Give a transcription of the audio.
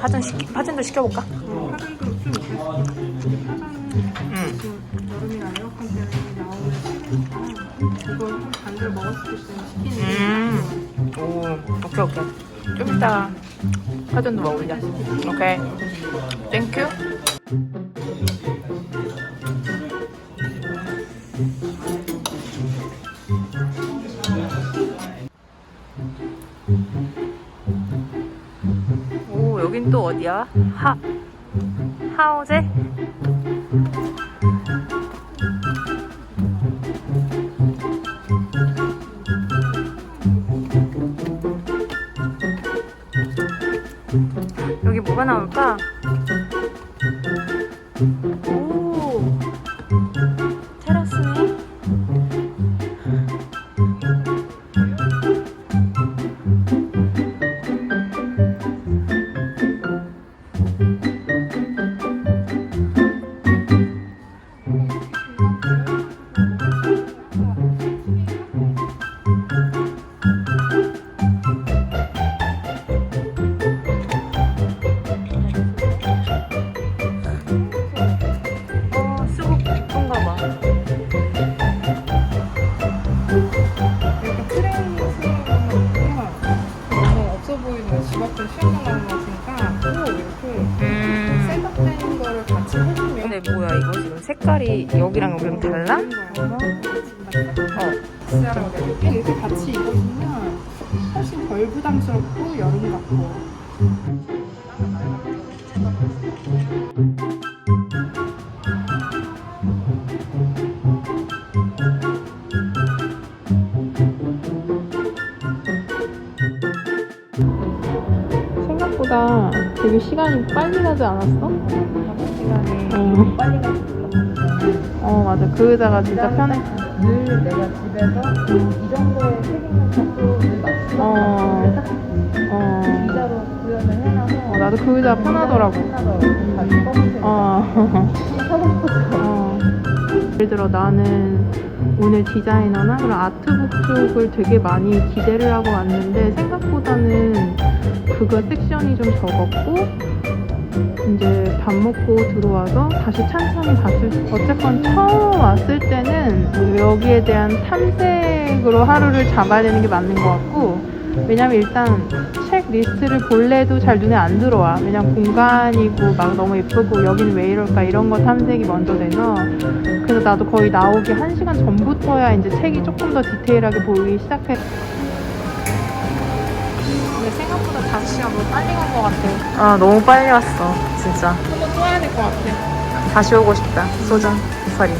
파전 시키, 파전도 시켜볼까? 어, 파전도 좀. 파전은 응. 지금 여름이라 에어컨 때문에 나오는 좀 반대로 먹었을 때 시키는 음. 오, 오케이, 오케이. 좀 이따가 파전도 먹으자. 오케이. 땡큐. 여긴 또 어디야? 하, 하오제? 여기 뭐가 나올까? 색깔이 여기랑 여기랑 달라? 어. 이렇게 이렇게 같이 입어주면 훨씬 덜 부담스럽고 여름 같고 생각보다 되게 시간이 빨리 가지 않았어? 시간이 어, 빨리 가서 어 맞아 그 의자가 진짜 편해 늘 내가 집에서 이 정도의 책임을 갖고 늘 맞추고 어, 어, 의자로 구현을 해놔서 어, 나도 그 의자 편하더라고 편하더라고. 다시 검은색. 어. 어. 예를 들어 나는 오늘 디자이너나 그런 아트북 쪽을 되게 많이 기대를 하고 왔는데 생각보다는 그거 섹션이 좀 적었고 이제 밥 먹고 들어와서 다시 찬찬히 봤을 때 어쨌건 처음 왔을 때는 여기에 대한 탐색으로 하루를 잡아야 되는 게 맞는 것 같고 왜냐면 일단 책 리스트를 볼래도 잘 눈에 안 들어와. 왜냐면 공간이고 막 너무 예쁘고 여기는 왜 이럴까 이런 거 탐색이 먼저 돼서 그래서 나도 거의 나오기 한 시간 전부터야 이제 책이 조금 더 디테일하게 보이기 시작해 근데 생각보다 5시간 너무 빨리 간 것 같아 아 너무 빨리 왔어 진짜. 한번 또 와야 될 것 같아. 다시 오고 싶다. 소정 파리